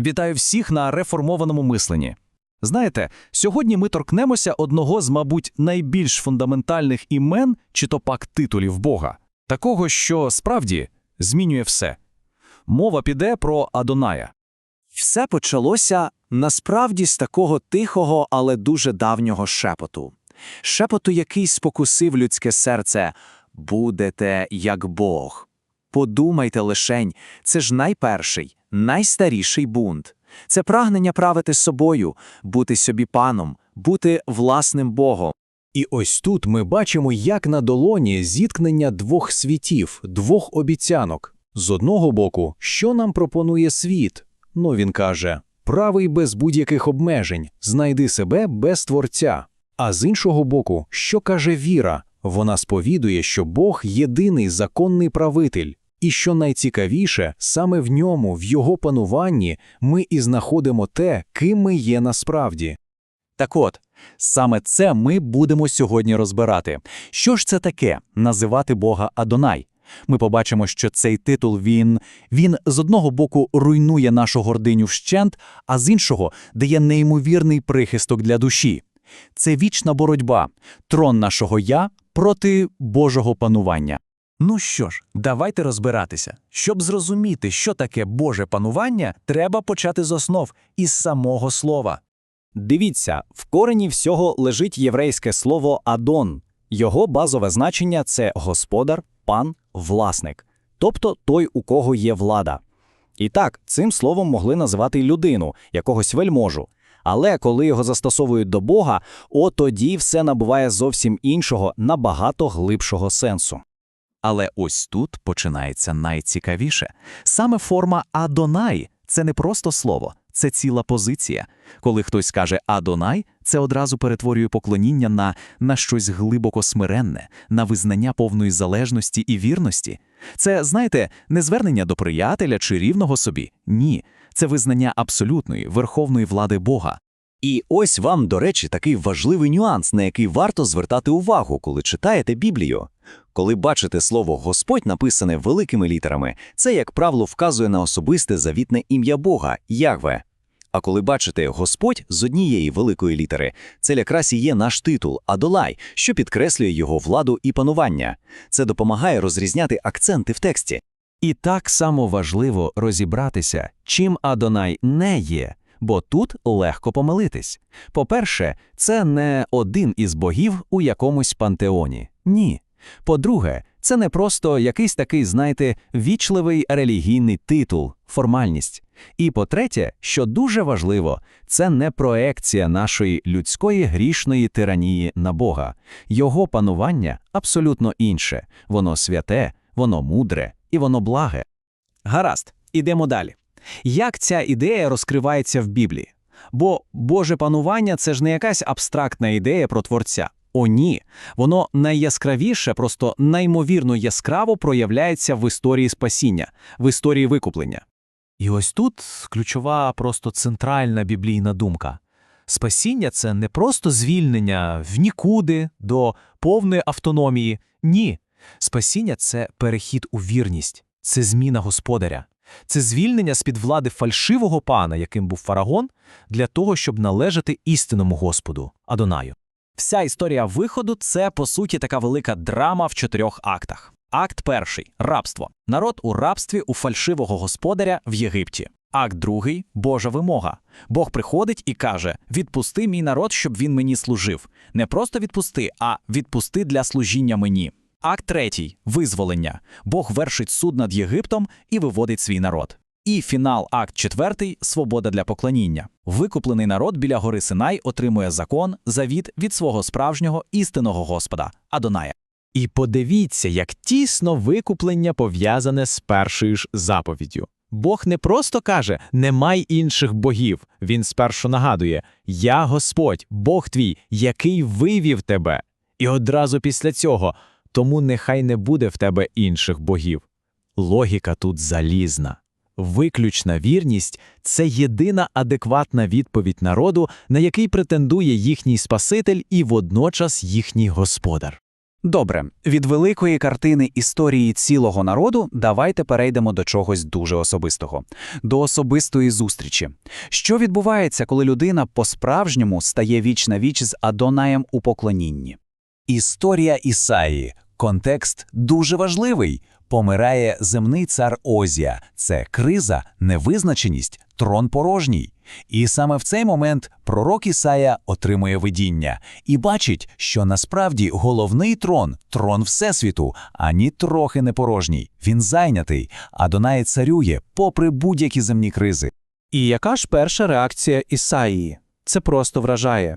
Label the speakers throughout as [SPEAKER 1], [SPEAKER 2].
[SPEAKER 1] Вітаю всіх на реформованому мисленні. Знаєте, сьогодні ми торкнемося одного з, мабуть, найбільш фундаментальних імен чи то пак титулів Бога, такого, що справді змінює все. Мова піде про Адоная.
[SPEAKER 2] Все почалося насправді з такого тихого, але дуже давнього шепоту. Шепоту, який спокусив людське серце «Будете як Бог». Подумайте лишень, це ж найперший, найстаріший бунт. Це прагнення правити собою, бути собі паном, бути власним Богом.
[SPEAKER 3] І ось тут ми бачимо, як на долоні зіткнення двох світів, двох обіцянок. З одного боку, що нам пропонує світ? Ну, він каже, правий без будь-яких обмежень, знайди себе без творця. А з іншого боку, що каже віра? Вона сповідує, що Бог єдиний законний правитель. І що найцікавіше, саме в ньому, в його пануванні, ми і знаходимо те, ким ми є насправді.
[SPEAKER 1] Так от, саме це ми будемо сьогодні розбирати. Що ж це таке називати Бога Адонай? Ми побачимо, що цей титул він, він з одного боку руйнує нашу гординю вщент, а з іншого дає неймовірний прихисток для душі. Це вічна боротьба, трон нашого я проти Божого панування. Ну що ж, давайте розбиратися. Щоб зрозуміти, що таке Боже панування, треба почати з основ із самого слова. Дивіться, в корені всього лежить єврейське слово адон. Його базове значення це господар, пан, власник, тобто той, у кого є влада. І так, цим словом могли називати людину, якогось вельможу. Але коли його застосовують до Бога, от тоді все набуває зовсім іншого, набагато глибшого сенсу. Але ось тут починається найцікавіше. Саме форма Адонай це не просто слово, це ціла позиція. Коли хтось каже Адонай, це одразу перетворює поклоніння на, на щось глибоко смиренне, на визнання повної залежності і вірності. Це, знаєте, не звернення до приятеля чи рівного собі. Ні, це визнання абсолютної верховної влади Бога.
[SPEAKER 4] І ось вам, до речі, такий важливий нюанс, на який варто звертати увагу, коли читаєте Біблію. Коли бачите слово Господь написане великими літерами, це, як правило, вказує на особисте завітне ім'я Бога Ягве. А коли бачите Господь з однієї великої літери, це якраз і є наш титул Адолай, що підкреслює його владу і панування. Це допомагає розрізняти акценти в тексті.
[SPEAKER 1] І так само важливо розібратися, чим Адонай не є, бо тут легко помилитись. По-перше, це не один із богів у якомусь пантеоні. Ні. По-друге, це не просто якийсь такий, знаєте, вічливий релігійний титул, формальність. І по-третє, що дуже важливо, це не проекція нашої людської грішної тиранії на Бога. Його панування абсолютно інше, воно святе, воно мудре і воно благе. Гаразд, ідемо далі. Як ця ідея розкривається в Біблії? Бо Боже панування це ж не якась абстрактна ідея про Творця. О, ні. Воно найяскравіше, просто неймовірно яскраво проявляється в історії спасіння, в історії викуплення. І ось тут ключова, просто центральна біблійна думка. Спасіння це не просто звільнення в нікуди до повної автономії. Ні. Спасіння це перехід у вірність, це зміна господаря, це звільнення з-під влади фальшивого пана, яким був фарагон, для того, щоб належати істинному Господу, Адонаю. Вся історія виходу це, по суті, така велика драма в чотирьох актах. Акт перший рабство. Народ у рабстві у фальшивого господаря в Єгипті. Акт другий Божа вимога. Бог приходить і каже: Відпусти мій народ, щоб він мені служив. Не просто відпусти, а відпусти для служіння мені. Акт третій визволення. Бог вершить суд над Єгиптом і виводить свій народ. І фінал, акт четвертий свобода для поклоніння. Викуплений народ біля гори Синай отримує закон, завіт від свого справжнього істинного Господа Адоная.
[SPEAKER 3] І подивіться, як тісно викуплення пов'язане з першою ж заповіддю. Бог не просто каже «немай інших богів. Він спершу нагадує Я Господь, Бог твій, який вивів тебе. І одразу після цього тому нехай не буде в тебе інших богів. Логіка тут залізна. Виключна вірність це єдина адекватна відповідь народу, на який претендує їхній Спаситель і водночас їхній господар.
[SPEAKER 2] Добре, від великої картини історії цілого народу давайте перейдемо до чогось дуже особистого, до особистої зустрічі. Що відбувається, коли людина по-справжньому стає віч на віч з Адонаєм у поклонінні?
[SPEAKER 3] Історія Ісаї. Контекст дуже важливий. Помирає земний цар Озія. Це криза, невизначеність, трон порожній. І саме в цей момент пророк Ісая отримує видіння і бачить, що насправді головний трон, трон Всесвіту, ані трохи не порожній. Він зайнятий, а Донай царює попри будь-які земні кризи.
[SPEAKER 5] І яка ж перша реакція Ісаїї? Це просто вражає.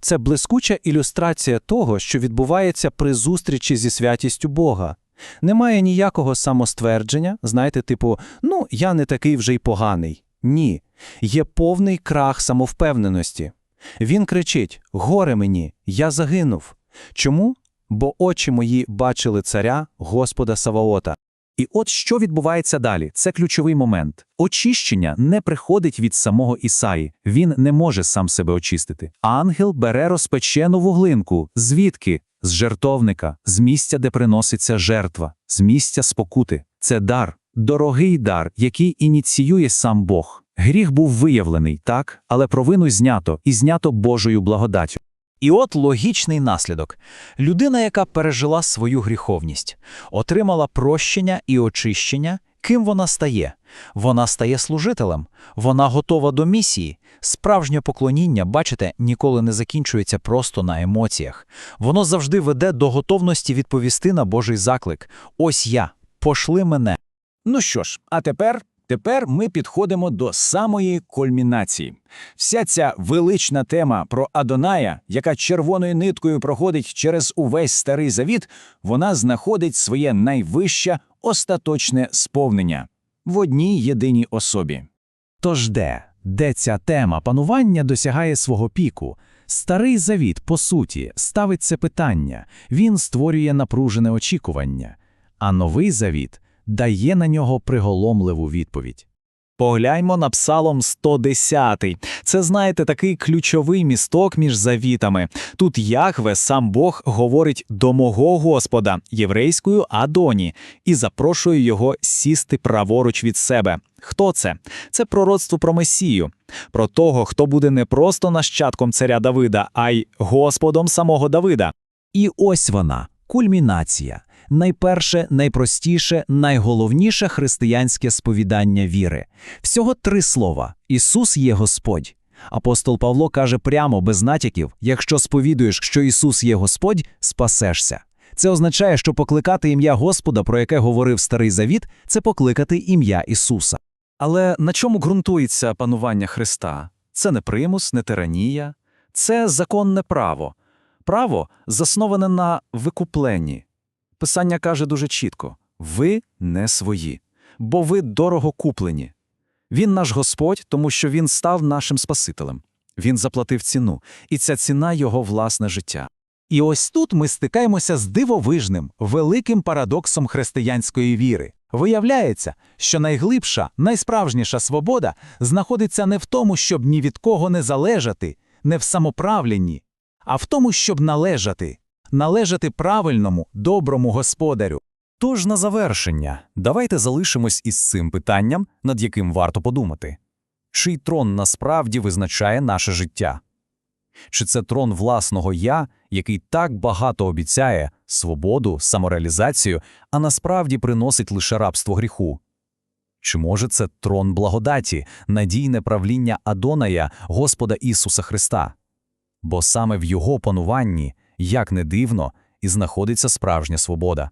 [SPEAKER 5] Це блискуча ілюстрація того, що відбувається при зустрічі зі святістю Бога. Немає ніякого самоствердження, знаєте, типу, ну, я не такий вже й поганий. Ні. Є повний крах самовпевненості. Він кричить: Горе мені, я загинув. Чому? Бо очі мої бачили царя, Господа Саваота.
[SPEAKER 2] І от що відбувається далі? Це ключовий момент. Очищення не приходить від самого Ісаї. Він не може сам себе очистити. Ангел бере розпечену вуглинку. Звідки? З жертовника, з місця, де приноситься жертва, з місця спокути. Це дар, дорогий дар, який ініціює сам Бог. Гріх був виявлений, так, але провину знято і знято Божою благодаттю.
[SPEAKER 3] І от логічний наслідок. Людина, яка пережила свою гріховність, отримала прощення і очищення, ким вона стає? Вона стає служителем, вона готова до місії. Справжнє поклоніння, бачите, ніколи не закінчується просто на емоціях. Воно завжди веде до готовності відповісти на Божий заклик. Ось я, пошли мене.
[SPEAKER 6] Ну що ж, а тепер, тепер ми підходимо до самої кульмінації. Вся ця велична тема про Адоная, яка червоною ниткою проходить через увесь старий завіт, вона знаходить своє найвище остаточне сповнення в одній єдиній особі.
[SPEAKER 3] Тож де? Де ця тема панування досягає свого піку? Старий завіт, по суті, ставить це питання, він створює напружене очікування, а новий завіт дає на нього приголомливу відповідь.
[SPEAKER 2] Погляньмо на Псалом 110. Це, знаєте, такий ключовий місток між завітами. Тут Яхве, сам Бог, говорить до мого Господа, єврейською Адоні, і запрошує його сісти праворуч від себе. Хто це? Це пророцтво про Месію, про того, хто буде не просто нащадком царя Давида, а й Господом самого Давида.
[SPEAKER 3] І ось вона, кульмінація. Найперше, найпростіше, найголовніше християнське сповідання віри. Всього три слова: Ісус є Господь. Апостол Павло каже прямо без натяків: якщо сповідуєш, що Ісус є Господь, спасешся. Це означає, що покликати ім'я Господа, про яке говорив Старий Завіт, це покликати ім'я Ісуса.
[SPEAKER 2] Але на чому ґрунтується панування Христа? Це не примус, не тиранія, це законне право. Право засноване на викупленні. Писання каже дуже чітко: ви не свої, бо ви дорого куплені. Він наш Господь, тому що Він став нашим Спасителем. Він заплатив ціну, і ця ціна його власне життя.
[SPEAKER 3] І ось тут ми стикаємося з дивовижним, великим парадоксом християнської віри. Виявляється, що найглибша, найсправжніша свобода знаходиться не в тому, щоб ні від кого не залежати, не в самоправленні, а в тому, щоб належати, належати правильному, доброму господарю.
[SPEAKER 1] Тож на завершення, давайте залишимось із цим питанням, над яким варто подумати. Чий трон насправді визначає наше життя? Чи це трон власного я, який так багато обіцяє свободу, самореалізацію, а насправді приносить лише рабство гріху? Чи може це трон благодаті, надійне правління Адоная, Господа Ісуса Христа? Бо саме в Його пануванні, як не дивно, і знаходиться справжня свобода.